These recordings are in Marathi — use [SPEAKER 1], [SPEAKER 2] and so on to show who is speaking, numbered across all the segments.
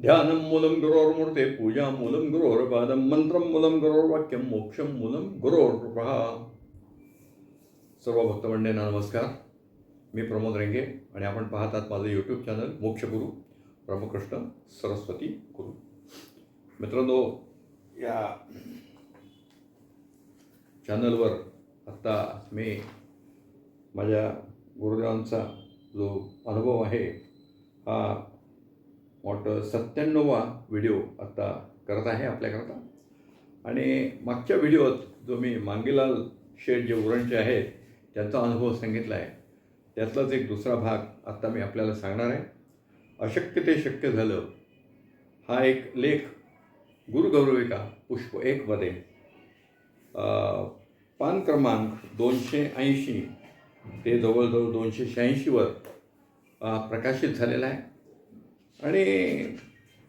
[SPEAKER 1] ध्यानं मूलं गुरोर्मूर्ते पूजा मूलं गुरोर्पादं मंत्रं मूलं गुरोर्वाक्यं मोक्षं मूलं गुरोर्कृपः सर्व भक्तमंडळींना नमस्कार मी प्रमोद रेंगे आणि आपण पाहतात माझं यूट्यूब चॅनल मोक्षगुरू ब्रह्मकृष्ण सरस्वती गुरु मित्रांनो या चॅनलवर आत्ता मी माझ्या गुरुदेवांचा जो अनुभव आहे हा मोठं सत्त्याण्णवा व्हिडिओ आत्ता करत आहे आपल्याकरता. आणि मागच्या व्हिडिओत जो मी मांगीलाल शेठ जे उरणचे आहेत त्यांचा अनुभव सांगितला आहे. त्यातलाच एक दुसरा भाग आत्ता मी आपल्याला सांगणार आहे. अशक्य ते शक्य झालं. हा एक लेख गुरुगौरविका पुष्प एकमध्ये पान क्रमांक दोनशे ऐंशी ते जवळजवळ दोनशे शहाऐंशीवर प्रकाशित झालेला आहे. आणि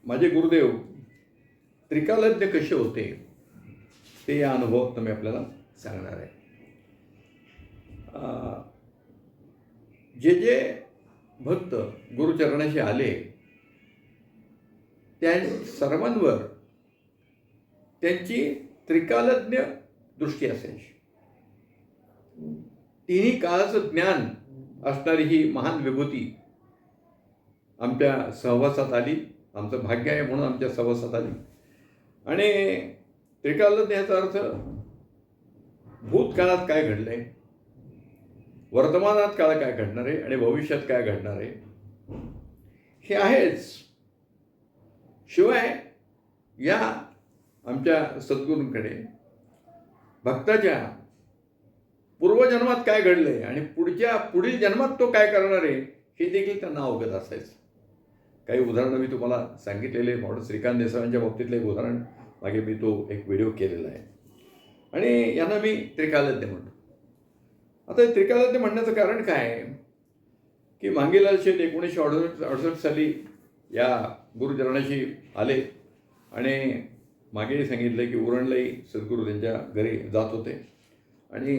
[SPEAKER 1] माझे गुरुदेव त्रिकालज्ञ कसे होते ते या अनुभवात मी आपल्याला सांगणार आहे. जे जे भक्त गुरुचरणाशी आले त्या सर्वांवर त्यांची त्रिकालज्ञ दृष्टी असायची. तिन्ही काळाचं ज्ञान असणारी ही महान विभूती आमच्या सहवासात आली. आमचं भाग्य आहे म्हणून आमच्या सहवासात आली. आणि त्रिकालज्ञ याचा अर्थ भूतकाळात काय घडलंय? वर्तमानात काळ काय घडणार आहे? आणि भविष्यात काय घडणार आहे? हे आहेच. शिवाय या आमच्या सद्गुरूंकडे भक्ताच्या पूर्वजन्मात काय घडलंय आणि पुढच्या पुढील जन्मात तो काय करणार आहे हे देखील त्यांना अवगत असायचं. काही उदाहरणं मी तुम्हाला सांगितलेले म्हणून श्रीकांत देसाईंच्या बाबतीतलं एक उदाहरण मागे मी तो एक व्हिडिओ केलेला आहे. आणि यांना मी त्रिकालज्ञ म्हणतो. आता त्रिकालज्ञ म्हणण्याचं कारण काय? की मांगेलाल शेठ एकोणीसशे अडुसष्ट अडुसष्ट साली या गुरुचरणाशी आले आणि मागे सांगितलं की उरणलाही सद्गुरू त्यांच्या घरी जात होते. आणि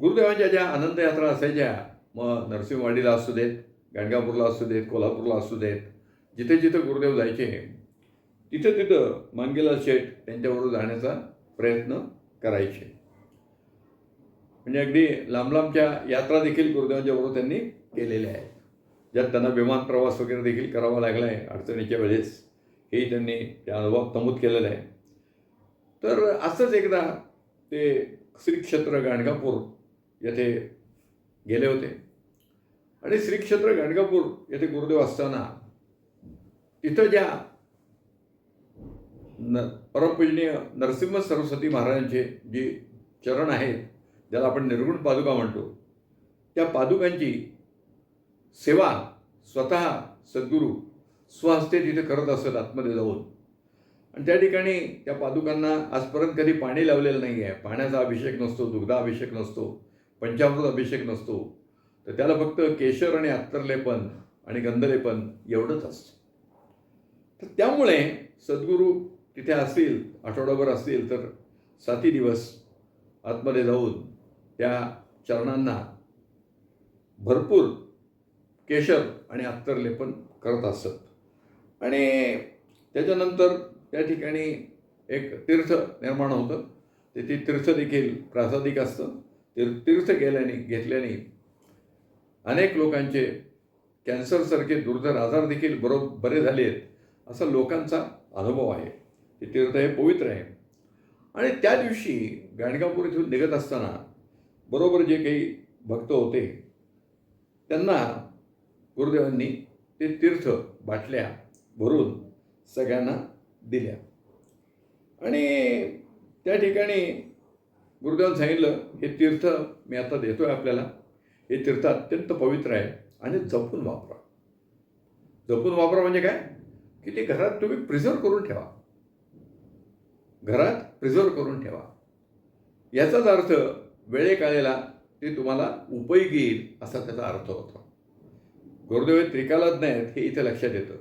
[SPEAKER 1] गुरुदेवांच्या ज्या आनंदयात्रा असायच्या मग नरसिंहवाडीला असू देत गाणगापूरला असू देत कोल्हापूरला असू देत जिथे जिथे गुरुदेव जायचे तिथं तिथं मांगेलाल शेठ त्यांच्याबरोबर जाण्याचा प्रयत्न करायचे. म्हणजे अगदी लांब लांबच्या यात्रा देखील गुरुदेवांच्या बरोबर त्यांनी केलेल्या आहेत. ज्यात त्यांना विमान प्रवास वगैरे देखील करावा लागला आहे अडचणीच्या वेळेस. हेही त्यांनी त्या अनुभवात नमूद केलेलं आहे. तर असंच एकदा ते श्री क्षेत्र गाणगापूर येथे गेले होते. आणि श्री क्षेत्र गाणगापूर येथे गुरुदेव असताना तिथं ज्या न परमपूजनीय नरसिंह सरस्वती महाराजांचे जे चरण आहेत ज्याला आपण निर्गुण पादुका म्हणतो त्या पादुकांची सेवा स्वतः सद्गुरू स्वहस्ते तिथे करत असत आतमध्ये जाऊन. आणि त्या ठिकाणी त्या पादुकांना आजपर्यंत कधी पाणी लावलेलं नाही आहे पाण्याचा अभिषेक नसतो दुग्धाभिषेक नसतो पंचामृत अभिषेक नसतो. तर त्याला फक्त केशर आणि अत्तरलेपन आणि गंधलेपन एवढंच असतं. तर त्यामुळे सद्गुरू तिथे असतील आठवडाभर असतील तर साती दिवस आतमध्ये जाऊन त्या चरणांना भरपूर केशर आणि अत्तरलेपन करत असत. आणि त्याच्यानंतर त्या ठिकाणी एक तीर्थ निर्माण होतं. ते ती तीर्थ देखील प्रासादिक असतं. तीर्थ गेल्याने घेतल्याने अनेक लोकांचे कॅन्सरसारखे दुर्धर आजार देखील बरो बरे झाले आहेत. असा लोकांचा अनुभव आहे. ते तीर्थ हे पवित्र आहे. आणि त्या दिवशी गाणगापूर इथून निघत असताना बरोबर जे काही भक्त होते त्यांना गुरुदेवांनी ते तीर्थ बाटल्या भरून सगळ्यांना दिल्या. आणि त्या ठिकाणी गुरुदेवांनी सांगितलं हे तीर्थ मी आता देतो आहे आपल्याला. हे तीर्थ अत्यंत पवित्र आहे आणि जपून वापरा. जपून वापरा म्हणजे काय? की ते घरात तुम्ही प्रिझर्व करून ठेवा. घरात प्रिझर्व करून ठेवा. याचाच अर्थ वेळेकाळेला ते तुम्हाला उपयोगी येईल असा त्याचा अर्थ होतो. गुरुदेव हे त्रिकालज्ञ आहेत हे इथे लक्षात येतं.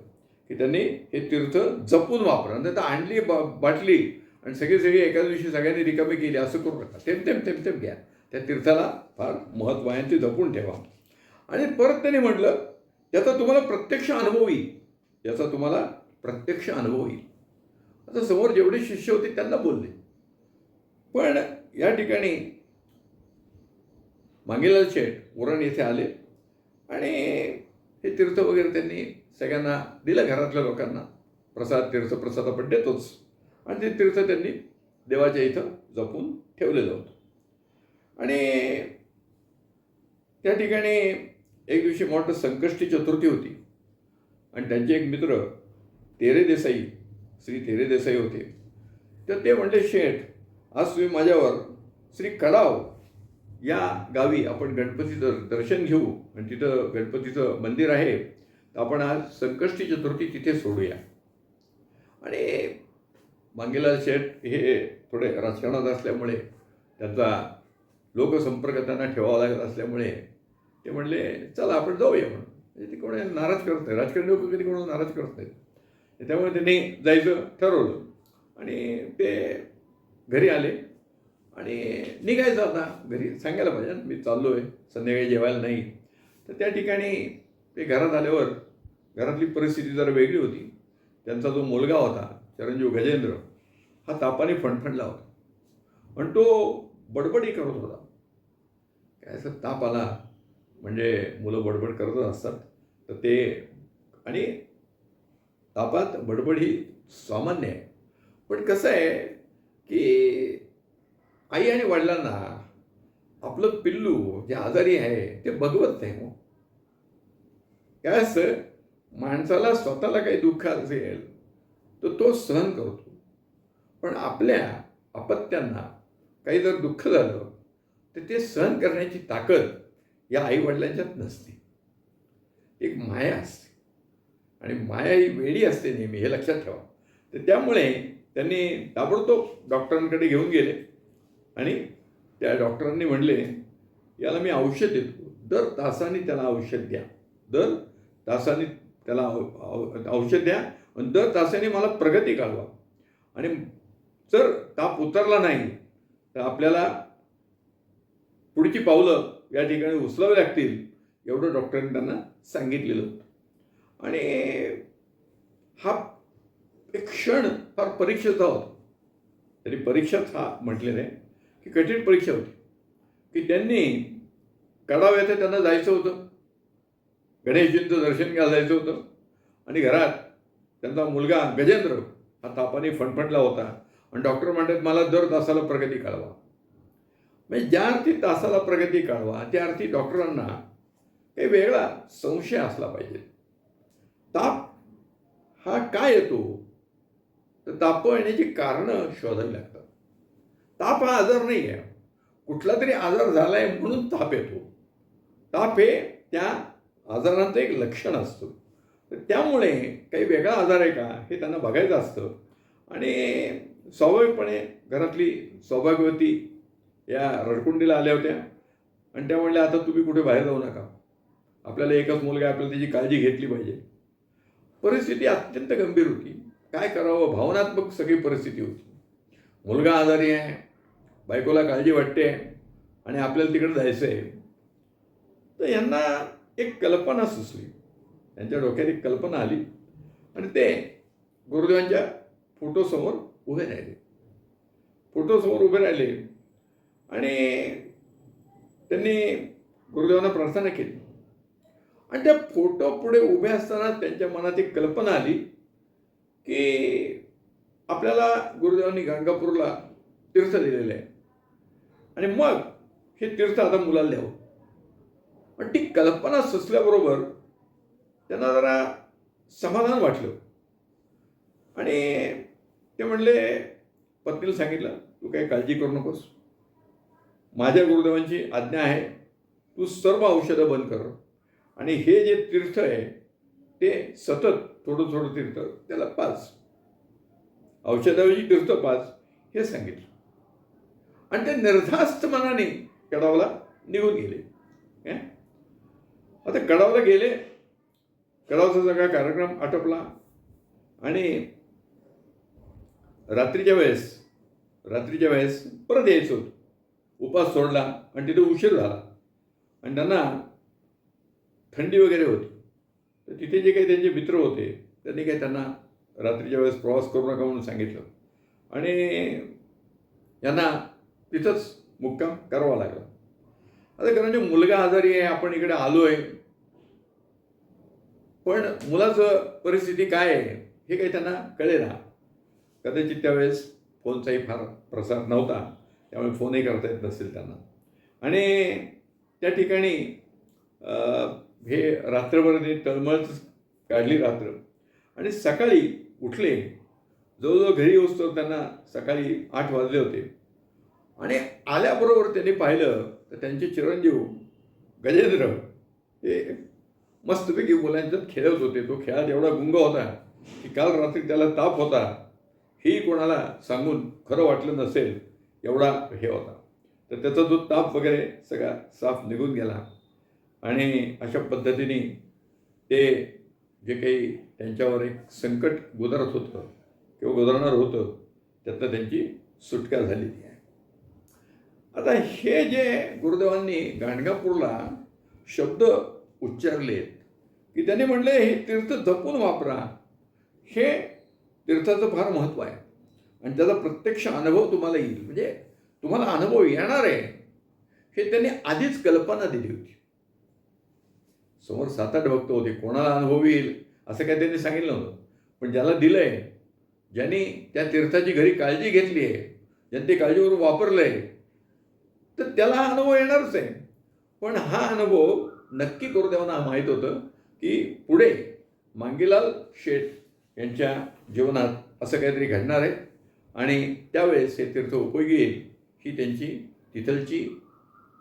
[SPEAKER 1] की त्यांनी हे तीर्थ जपून वापरा. नंतर आणली बा बाटली आणि सगळी सगळी एका दिवशी सगळ्यांनी रिकामी केली असं करू नका. तेम तेम तेम तेम घ्या. त्या तीर्थाला फार महत्त्व आहे ते जपून ठेवा. आणि परत त्याने म्हटलं याचा तुम्हाला प्रत्यक्ष अनुभव येईल. याचा तुम्हाला प्रत्यक्ष अनुभव येईल. आता समोर जेवढे शिष्य होते त्यांना बोलले. पण या ठिकाणी मांगेलाल शेठ उरण येथे आले आणि हे तीर्थ वगैरे त्यांनी सगळ्यांना दिलं घरातल्या लोकांना. प्रसाद तीर्थ प्रसाद आपण देतोच. आणि ते तीर्थ त्यांनी देवाच्या इथं जपून ठेवलेलं होतं. आणि त्या ठिकाणी एक दिवशी मोठं संकष्टी चतुर्थी होती. आणि त्यांचे एक मित्र तेरे देसाई श्री तेरे देसाई होते. तर ते म्हणले शेठ आज तुम्ही माझ्यावर श्री कडाव या गावी आपण गणपतीचं दर्शन घेऊ आणि तिथं गणपतीचं मंदिर आहे. तर आपण आज संकष्टी चतुर्थी तिथे सोडूया. आणि मांगेलाल शेठ हे थोडे राजकारणात असल्यामुळे त्यांचा लोकसंपर्क त्यांना ठेवावा लागत असल्यामुळे ते म्हणले चला आपण जाऊया म्हणून. म्हणजे ते कोणी नाराज करत नाही. राजकारणी लोक कधी कोणाला नाराज करत नाहीत. त्यामुळे त्यांनी जायचं ठरवलं. आणि ते घरी आले. आणि निघायचं आता घरी. सांगायला पाहिजे मी चाललो आहे संध्याकाळी जेवायला नाही. तर त्या ठिकाणी ते घरात आल्यावर घरातली परिस्थिती जरा वेगळी होती. त्यांचा जो मुलगा होता चिरंजीव गजेंद्र हा तापाने फणफणला होता. आणि तो बडबडी करत होता. काय असं ताप आला म्हणजे मुलं बडबड करतच असतात तर ते आणि तापात बडबड ही सामान्य आहे. पण कसं आहे की आई आणि वडिलांना आपलं पिल्लू जे आजारी आहे ते बघवत नाही मग काय असं माणसाला स्वतःला काही दुःख असेल तर तो सहन करतो. पण आपल्या अपत्यांना काही जर दुःख झालं तर ते सहन करण्याची ताकद या आईवडिलांच्यात नसते. एक माया असते. आणि माया ही वेळी असते नेहमी हे लक्षात ठेवा. तर त्यामुळे त्यांनी ताबडतोब डॉक्टरांकडे घेऊन गेले आणि त्या डॉक्टरांनी म्हणले याला मी औषध देतो. दर तासाने त्याला औषध द्या. दर तासाने त्याला औषध द्या आणि दर तासाने मला प्रगती कळवा आणि जर ताप उतरला नाही तर आपल्याला पुढची पावलं या ठिकाणी उचलावी लागतील एवढं डॉक्टरांनी त्यांना सांगितलेलं होतं. आणि हा एक क्षण फार परीक्षेचा होता. तरी परीक्षाच हा म्हटलेला आहे की कठीण परीक्षा होती. की त्यांनी कडाव येथे त्यांना जायचं होतं. गणेशजींचं दर्शन घ्यायला जायचं होतं. आणि घरात त्यांचा मुलगा गजेंद्र हा तापाने फणफणला होता. आणि डॉक्टर म्हणतात मला दर तासाला प्रगती कळवा. म्हणजे ज्या अर्थी तासाला प्रगती कळवा त्या अर्थी डॉक्टरांना हे वेगळा संशय असला पाहिजे. ताप हा काय येतो? तर ताप येण्याची कारणं शोधावी लागतात. ताप हा आजार नाही आहे कुठला तरी आजार झाला आहे म्हणून ताप येतो. ताप हे त्या आजारांचं एक लक्षण असतं. तर त्यामुळे काही वेगळा आजार आहे का हे त्यांना बघायचं असतं. आणि स्वाभाविकपणे घरातली सौभाग्यवती या रडकुंडीला आल्या होत्या. आणि त्या म्हणल्या आता तुम्ही कुठे बाहेर जाऊ नका. आपल्याला एकच मुलगा आपल्याला त्याची काळजी घेतली पाहिजे. परिस्थिती अत्यंत गंभीर होती. काय करावं? भावनात्मक सगळी परिस्थिती होती. मुलगा आजारी आहे बायकोला काळजी वाटते आणि आपल्याला तिकडे जायचं आहे. तर यांना एक कल्पना सुचली. त्यांच्या डोक्यात एक कल्पना आली. आणि ते गुरुदेवांच्या फोटोसमोर उभे राहिले. फोटोसमोर उभे राहिले. आणि त्यांनी गुरुदेवांना प्रार्थना केली. आणि त्या फोटो पुढे उभे असताना त्यांच्या मनात एक कल्पना आली की आपल्याला गुरुदेवांनी गाणगापूरला तीर्थ दिलेलं आहे. आणि मग हे तीर्थ आता मुलाला द्यावं. पण ती कल्पना सुचल्याबरोबर त्यांना जरा समाधान वाटलं. आणि ते म्हणले पत्नीला सांगितलं तू काही काळजी करू नकोस. माझ्या गुरुदेवांची आज्ञा आहे तू सर्व औषधं बंद कर. आणि हे जे तीर्थ आहे ते सतत थोडं थोडं तीर्थ त्याला पाच. औषधाऐवजी तीर्थ पाच हे सांगितलं. आणि ते निर्धास्त मनाने कडावला निघून गेले. आता कडावला गेले कडावचा सगळा कार्यक्रम आटपला आणि रात्रीच्या वेळेस रात्रीच्या वेळेस परत यायचं होतं. उपास सोडला आणि तिथे उशीर झाला. आणि त्यांना थंडी वगैरे होती. तर तिथे जे काही त्यांचे मित्र होते त्यांनी काही त्यांना रात्रीच्या वेळेस प्रवास करू नका म्हणून सांगितलं. आणि यांना तिथंच मुक्काम करावा लागला. आता कारण म्हणजे मुलगा आजारी आहे आपण इकडे आलो आहे पण मुलाचं परिस्थिती काय आहे हे काही त्यांना कळेना. कदाचित त्यावेळेस फोनचाही फार प्रसार नव्हता. त्यामुळे फोनही करता येत नसेल त्यांना. आणि त्या ठिकाणी हे रात्रभर ते तळमळच काढली रात्र. आणि सकाळी उठले. जवळजवळ घरी येऊस्तोवर त्यांना सकाळी आठ वाजले होते. आणि आल्याबरोबर त्यांनी पाहिलं तर त्यांचे चिरंजीव गजेंद्र हे मस्तपैकी मुलांच्यात खेळत होते. तो खेळात एवढा गुंग होता की काल रात्री त्याला ताप होता. ही कोणाला सांगून खरं वाटलं नसेल. एवढा हे होता. तर त्याचा जो ताप वगैरे सगळा साफ निघून गेला. आणि अशा पद्धतीने ते जे काही त्यांच्यावर एक संकट गुजरत होतं किंवा गुजरणार होतं त्यातनं त्यांची सुटका झालेली आहे. आता हे जे गुरुदेवांनी गाणगापूरला शब्द उच्चारलेत की त्यांनी म्हणले हे तीर्थ जपून वापरा. हे तीर्थाचं फार महत्त्व आहे. आणि त्याचा प्रत्यक्ष अनुभव तुम्हाला येईल. म्हणजे तुम्हाला अनुभव येणार आहे. हे त्यांनी आधीच कल्पना दिली होती. समोर सात आठ भक्त होते. कोणाला अनुभव येईल? असं काही त्यांनी सांगितलं नव्हतं. पण ज्याला दिलंय ज्यांनी त्या तीर्थाची घरी काळजी घेतली आहे ज्यांनी ते काळजीवर वापरलंय तर त्याला हा अनुभव येणारच आहे. पण हा अनुभव नक्की करू देवांना माहीत होतं की पुढे मांगीलाल शेठ यांच्या जीवनात असं काहीतरी घडणार आहे. आणि त्यावेळेस हे तीर्थ उपयोगी येईल ही त्यांची तिथलची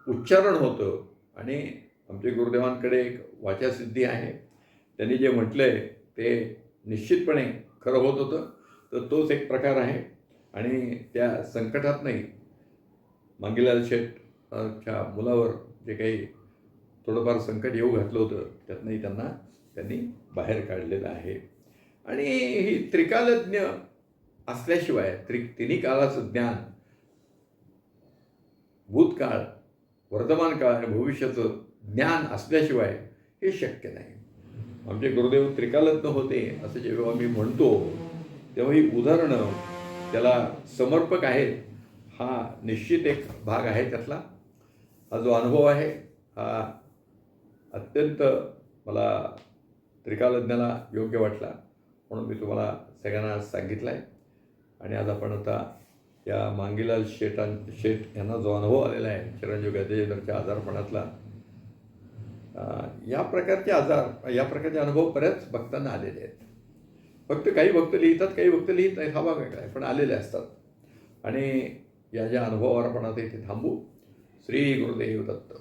[SPEAKER 1] उच्चारण होतं. आणि आमच्या गुरुदेवांकडे एक वाचासिद्धी आहे. त्यांनी जे म्हटलं आहे ते निश्चितपणे खरं होत होतं. तर तोच एक प्रकार आहे. आणि त्या संकटात नाही मांगीलाल शेठच्या मुलावर जे काही थोडंफार संकट येऊ घातलं होतं त्यातनंही त्यांना त्यांनी बाहेर काढलेलं आहे. आणि ही त्रिकालज्ञ असल्याशिवाय त्रि तिन्ही काळाचं ज्ञान भूतकाळ वर्तमान काळ आणि भविष्याचं ज्ञान असल्याशिवाय हे शक्य नाही. आमचे गुरुदेव त्रिकालज्ञ होते असं जेव्हा मी म्हणतो तेव्हा ही उदाहरणं त्याला समर्पक आहेत. हा निश्चित एक भाग आहे त्यातला. हा जो अनुभव आहे हा अत्यंत मला त्रिकालज्ञाला योग्य वाटला म्हणून मी तुम्हाला सगळ्यांना सांगितलं आहे आणि आज आपण आता या मांगीलाल शेटां शेठ यांना जो अनुभव आलेला आहे चिरंजीव गजेंद्रच्या आजारपणातला या प्रकारचे आजार या प्रकारचे अनुभव बऱ्याच भक्तांना आलेले आहेत. फक्त काही भक्त लिहितात काही भक्त लिहित नाहीत हा भाग काय पण आलेले असतात. आणि या ज्या अनुभवावर आपण आता इथे थांबू श्री गुरुदेव दत्त.